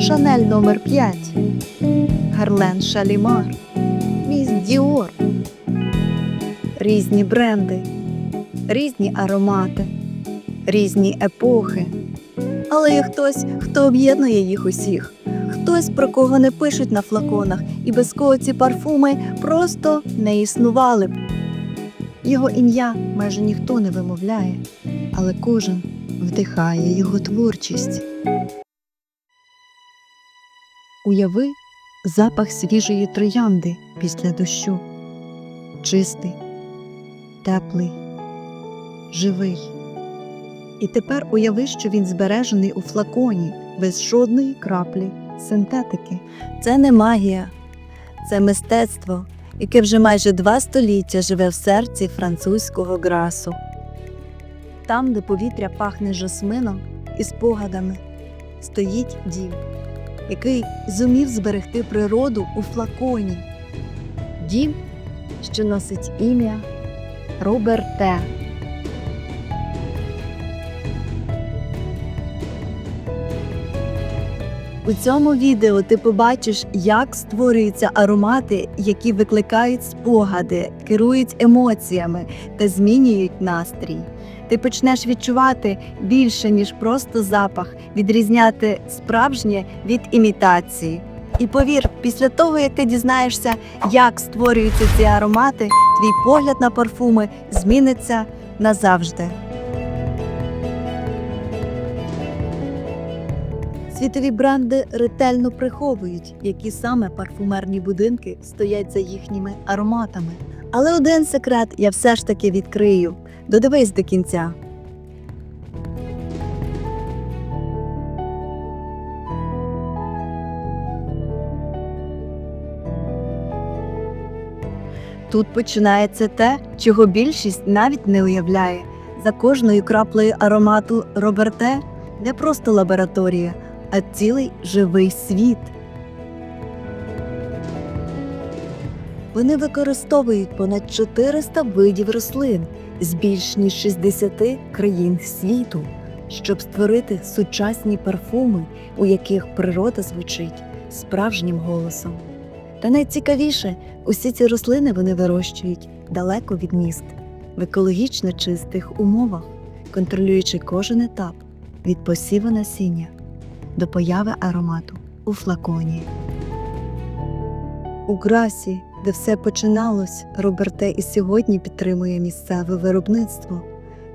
Шанель номер 5 Гарлен Шалімар, Міс Діор. Різні бренди, різні аромати, різні епохи. Але є хтось, хто об'єднує їх усіх, хтось, про кого не пишуть на флаконах, і без кого ці парфуми просто не існували б. Його ім'я майже ніхто не вимовляє, але кожен вдихає його творчість. Уяви запах свіжої троянди після дощу. Чистий, теплий, живий. І тепер уяви, що він збережений у флаконі без жодної краплі синтетики. Це не магія, це мистецтво, яке вже майже два століття живе в серці французького грасу. Там, де повітря пахне жасмином і спогадами, стоїть дім, який зумів зберегти природу у флаконі. Дім, що носить ім'я Роберте. У цьому відео ти побачиш, як створюються аромати, які викликають спогади, керують емоціями та змінюють настрій. Ти почнеш відчувати більше, ніж просто запах, відрізняти справжнє від імітації. І повір, після того, як ти дізнаєшся, як створюються ці аромати, твій погляд на парфуми зміниться назавжди. Світові бренди ретельно приховують, які саме парфумерні будинки стоять за їхніми ароматами. Але один секрет я все ж таки відкрию. Додивись до кінця. Тут починається те, чого більшість навіть не уявляє. За кожною краплею аромату Роберте не просто лабораторія, а цілий живий світ. Вони використовують понад 400 видів рослин з більш ніж 60 країн світу, щоб створити сучасні парфуми, у яких природа звучить справжнім голосом. Та найцікавіше, усі ці рослини вони вирощують далеко від міст, в екологічно чистих умовах, контролюючи кожен етап від посіву насіння до появи аромату у флаконі. У Грасі, де все починалось, Роберте і сьогодні підтримує місцеве виробництво.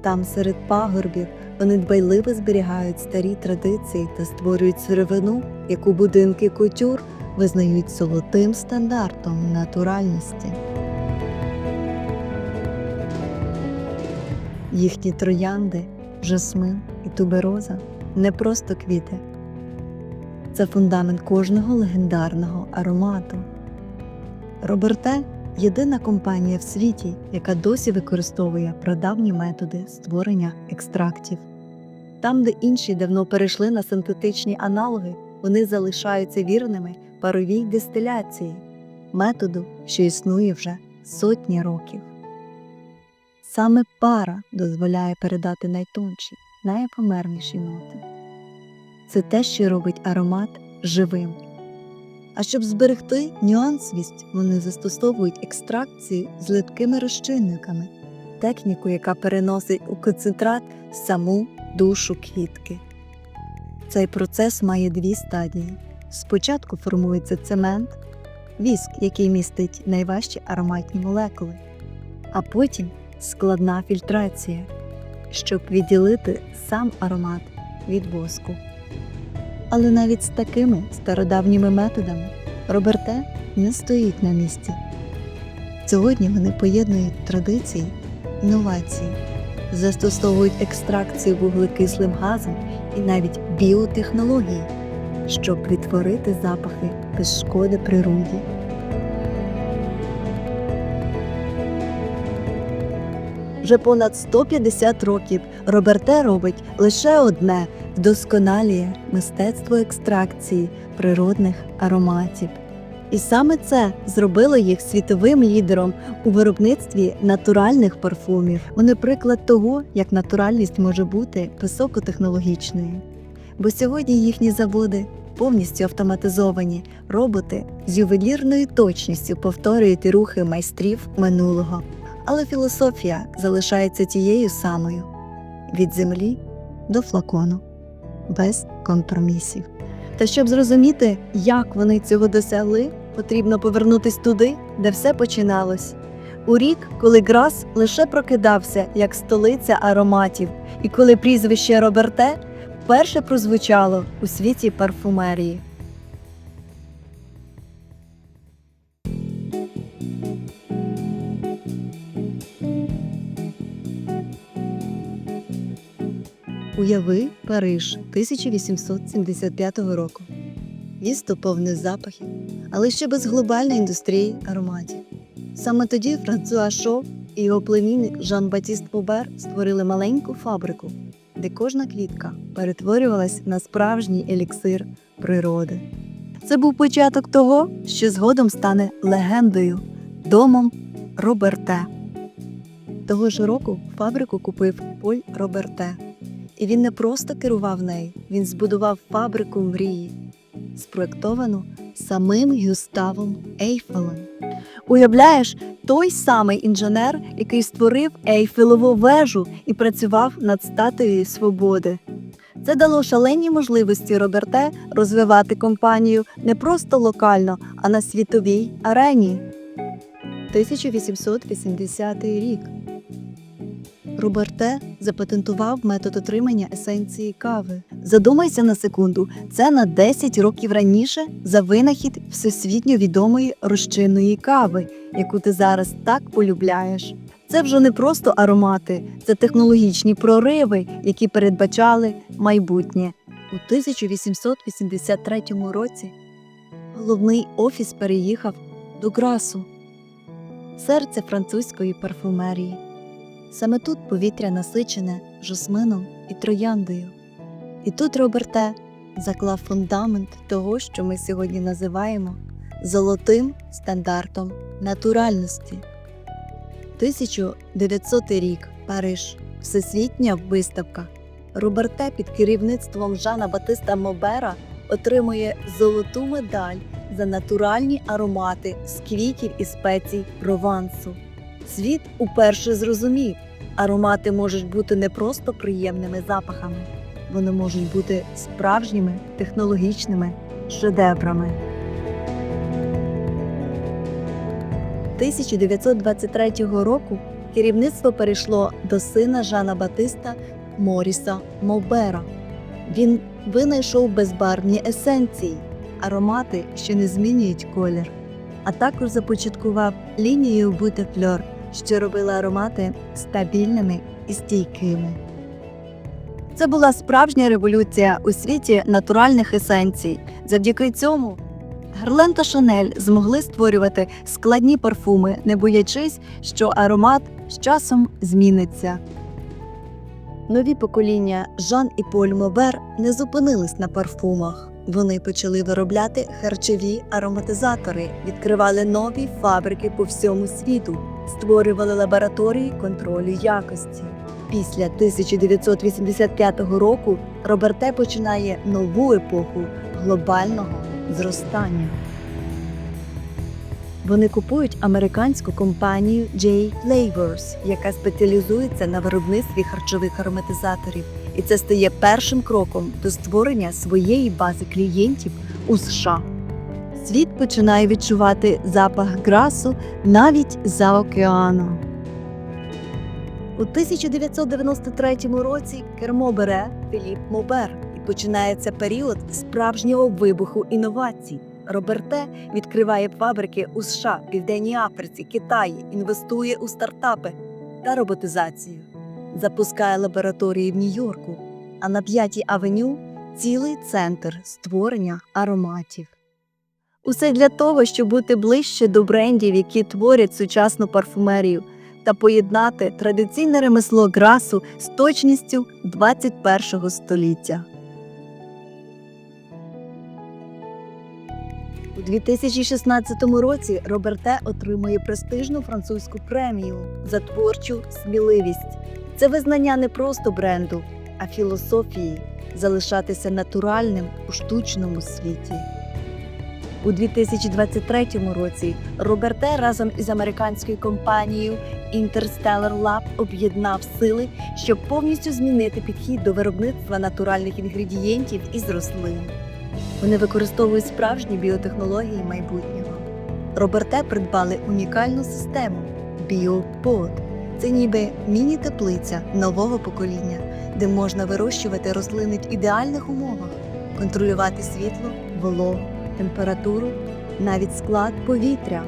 Там серед пагорбів вони дбайливо зберігають старі традиції та створюють сировину, яку будинки кутюр визнають золотим стандартом натуральності. Їхні троянди, жасмин і тубероза не просто квіти. Це фундамент кожного легендарного аромату. Роберте єдина компанія в світі, яка досі використовує прадавні методи створення екстрактів. Там, де інші давно перейшли на синтетичні аналоги, вони залишаються вірними паровій дистиляції, методу, що існує вже сотні років. Саме пара дозволяє передати найтонші, найефемерніші ноти. Це те, що робить аромат живим. А щоб зберегти нюансність, вони застосовують екстракцію з липкими розчинниками, техніку, яка переносить у концентрат саму душу квітки. Цей процес має дві стадії. Спочатку формується цемент, віск, який містить найважчі ароматні молекули, а потім складна фільтрація, щоб відділити сам аромат від воску. Але навіть з такими стародавніми методами Роберте не стоїть на місці. Сьогодні вони поєднують традиції, інновації, застосовують екстракцію вуглекислим газом і навіть біотехнології, щоб відтворити запахи без шкоди природі. Вже понад 150 років Роберте робить лише одне вдосконалює мистецтво екстракції природних ароматів. І саме це зробило їх світовим лідером у виробництві натуральних парфумів. Вони приклад того, як натуральність може бути високотехнологічною. бо сьогодні їхні заводи повністю автоматизовані. Роботи з ювелірною точністю повторюють рухи майстрів минулого. Але філософія залишається тією самою від землі до флакону, без компромісів. Та щоб зрозуміти, як вони цього досягли, потрібно повернутись туди, де все починалось. У рік, коли Грас лише прокидався як столиця ароматів, і коли прізвище Роберте вперше прозвучало у світі парфумерії. Уяви Париж 1875 року. Місто повне запахів, але ще без глобальної індустрії ароматів. Саме тоді Франсуа Шо і його племінник Жан-Батіст Побер створили маленьку фабрику, де кожна квітка перетворювалась на справжній еліксир природи. Це був початок того, що згодом стане легендою, домом Роберте. Того ж року фабрику купив Поль Роберте. І він не просто керував нею, він збудував фабрику мрії, спроектовану самим Гюставом Ейфелем. Уявляєш, той самий інженер, який створив Ейфелеву вежу і працював над статуєю свободи. Це дало шалені можливості Роберте розвивати компанію не просто локально, а на світовій арені. 1880 рік. Роберте запатентував метод отримання есенції кави. Задумайся на секунду, це на 10 років раніше за винахід всесвітньо відомої розчинної кави, яку ти зараз так полюбляєш. Це вже не просто аромати, це технологічні прориви, які передбачали майбутнє. У 1883 році головний офіс переїхав до Грасу, серце французької парфумерії. Саме тут повітря насичене жасмином і трояндою. І тут Роберте заклав фундамент того, що ми сьогодні називаємо золотим стандартом натуральності. 1900 рік Париж, Всесвітня виставка. Роберте під керівництвом Жана Батиста Мобера отримує золоту медаль за натуральні аромати з квітів і спецій Провансу. Світ уперше зрозумів, аромати можуть бути не просто приємними запахами, вони можуть бути справжніми технологічними шедеврами. 1923 року керівництво перейшло до сина Жана Батиста Моріса Мовбера. Він винайшов безбарвні есенції, аромати, що не змінюють колір, а також започаткував лінію Бутефльор, що робила аромати стабільними і стійкими. Це була справжня революція у світі натуральних есенцій. Завдяки цьому Герлен та Шанель змогли створювати складні парфуми, не боячись, що аромат з часом зміниться. Нові покоління Жан і Поль Мобер не зупинились на парфумах. Вони почали виробляти харчові ароматизатори, відкривали нові фабрики по всьому світу, створювали лабораторії контролю якості. Після 1985 року Роберте починає нову епоху глобального зростання. Вони купують американську компанію J. Flavors, яка спеціалізується на виробництві харчових ароматизаторів, і це стає першим кроком до створення своєї бази клієнтів у США. Світ починає відчувати запах грасу навіть за океаном. У 1993 році кермо бере Філіп Мобер і починається період справжнього вибуху інновацій. Роберте відкриває фабрики у США, Південній Африці, Китаї, інвестує у стартапи та роботизацію, запускає лабораторії в Нью-Йорку, а на п'ятій авеню цілий центр створення ароматів. Усе для того, щоб бути ближче до брендів, які творять сучасну парфумерію, та поєднати традиційне ремесло грасу з точністю 21 століття. У 2016 році Роберте отримує престижну французьку премію за творчу сміливість. Це визнання не просто бренду, а філософії, залишатися натуральним у штучному світі. У 2023 році Роберте разом із американською компанією Interstellar Lab об'єднав сили, щоб повністю змінити підхід до виробництва натуральних інгредієнтів із рослин. Вони використовують справжні біотехнології майбутнього. Роберте придбали унікальну систему BioPod. Це ніби міні-теплиця нового покоління, де можна вирощувати рослини в ідеальних умовах, контролювати світло, вологу, температуру, навіть склад повітря.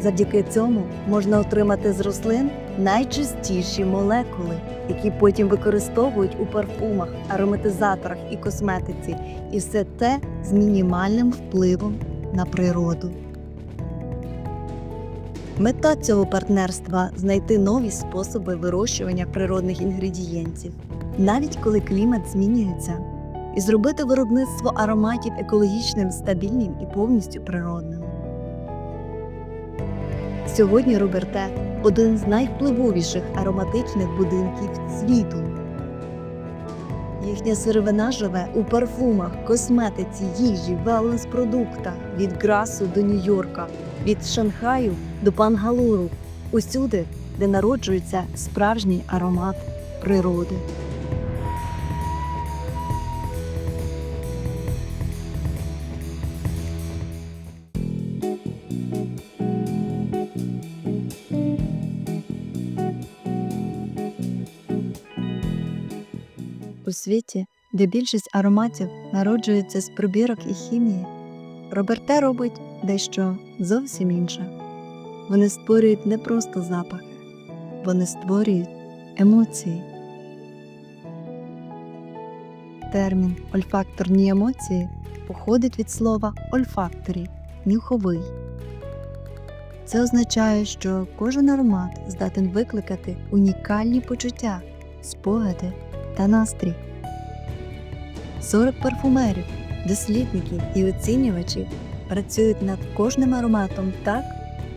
Завдяки цьому можна отримати з рослин найчистіші молекули, які потім використовують у парфумах, ароматизаторах і косметиці, і все те з мінімальним впливом на природу. Мета цього партнерства знайти нові способи вирощування природних інгредієнтів, навіть коли клімат змінюється, і зробити виробництво ароматів екологічним, стабільним і повністю природним. Сьогодні Роберте один з найвпливовіших ароматичних будинків світу. Їхня сировина живе у парфумах, косметиці, їжі, велнес-продуктах від Грасу до Нью-Йорка, від Шанхаю до Пангалуру, усюди, де народжується справжній аромат природи. Світі, де більшість ароматів народжується з пробірок і хімії, Роберте робить дещо зовсім інше. Вони створюють не просто запахи, вони створюють емоції. Термін ольфакторні емоції походить від слова ольфакторі нюховий. Це означає, що кожен аромат здатен викликати унікальні почуття, спогади та настрій. 40 парфумерів, дослідників і оцінювачів працюють над кожним ароматом так,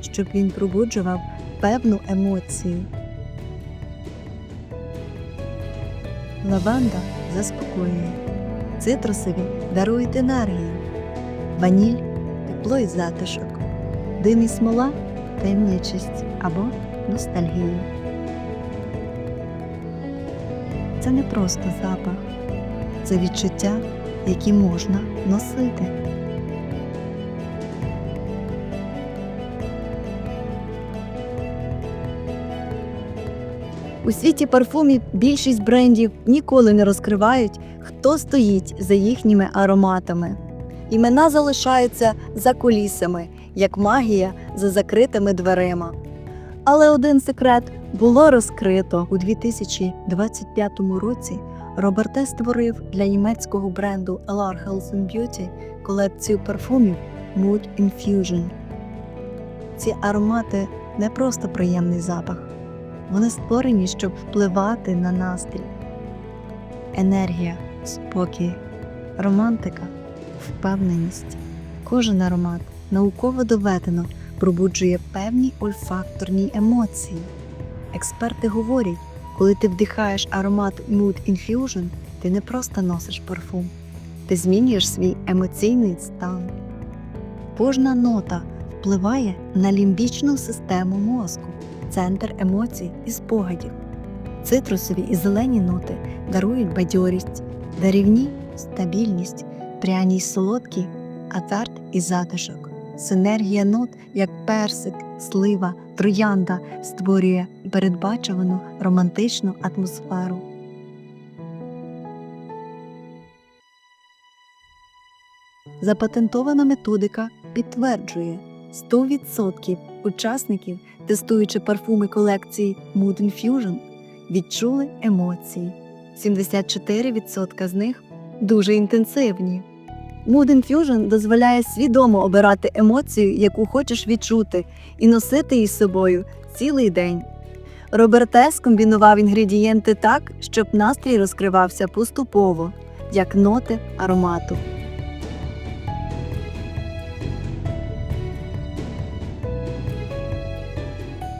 щоб він пробуджував певну емоцію. Лаванда заспокоює, цитрусові дарують енергію, ваніль тепло і затишок, дим і смола таємничість або ностальгію. Це не просто запах, це відчуття, які можна носити. У світі парфумів більшість брендів ніколи не розкривають, хто стоїть за їхніми ароматами. Імена залишаються за кулісами, як магія за закритими дверима. Але один секрет було розкрито у 2025 році. Роберте створив для німецького бренду Alar Health and Beauty колекцію парфумів Mood Infusion. Ці аромати не просто приємний запах, вони створені, щоб впливати на настрій. Енергія, спокій, романтика, впевненість. Кожен аромат науково доведено пробуджує певні ольфакторні емоції. Експерти говорять, коли ти вдихаєш аромат Mood Infusion, ти не просто носиш парфум, ти змінюєш свій емоційний стан. Кожна нота впливає на лімбічну систему мозку, центр емоцій і спогадів. Цитрусові і зелені ноти дарують бадьорість, дарівні стабільність, пряні й солодкі, азарт і затишок. Синергія нот, як персик, слива, троянда, створює передбачувану романтичну атмосферу. Запатентована методика підтверджує 100% учасників, тестуючи парфуми колекції Mood Infusion, відчули емоції. 74% з них дуже інтенсивні. Mood Infusion дозволяє свідомо обирати емоцію, яку хочеш відчути, і носити її з собою цілий день. Роберте скомбінував інгредієнти так, щоб настрій розкривався поступово, як ноти аромату.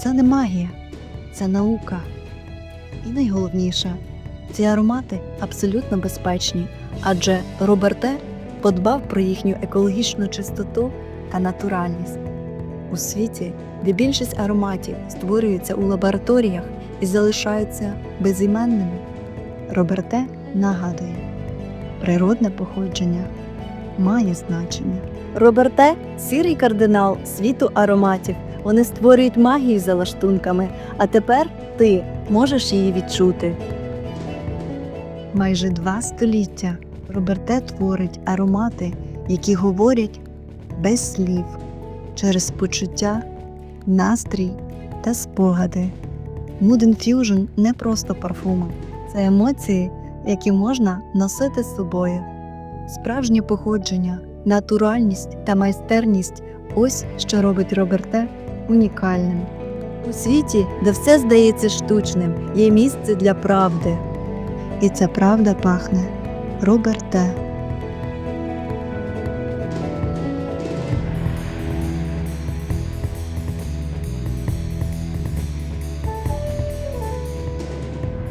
Це не магія, це наука. І найголовніше, Ці аромати абсолютно безпечні, адже Роберте подбав про їхню екологічну чистоту та натуральність. У світі, де більшість ароматів створюються у лабораторіях і залишаються безіменними, Роберте нагадує, природне походження має значення. Роберте сірий кардинал світу ароматів. Вони створюють магію за лаштунками, а тепер ти можеш її відчути. Майже два століття Роберте творить аромати, які говорять без слів через почуття, настрій та спогади. Mood Infusion не просто парфуми, це емоції, які можна носити з собою. Справжнє походження, натуральність та майстерність ось що робить Роберте унікальним. У світі, де все здається штучним, є місце для правди. І ця правда пахне Роберте.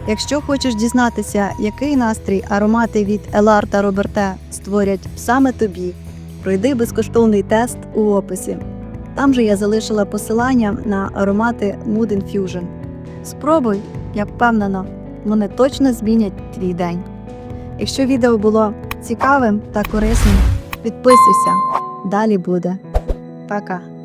Якщо хочеш дізнатися, який настрій аромати від Елар та Роберте створять саме тобі, пройди безкоштовний тест у описі. Там же я залишила посилання на аромати Mood Infusion. Спробуй, я впевнена, вони точно змінять твій день. Якщо відео було цікавим та корисним, підписуйся. Далі буде. Пока!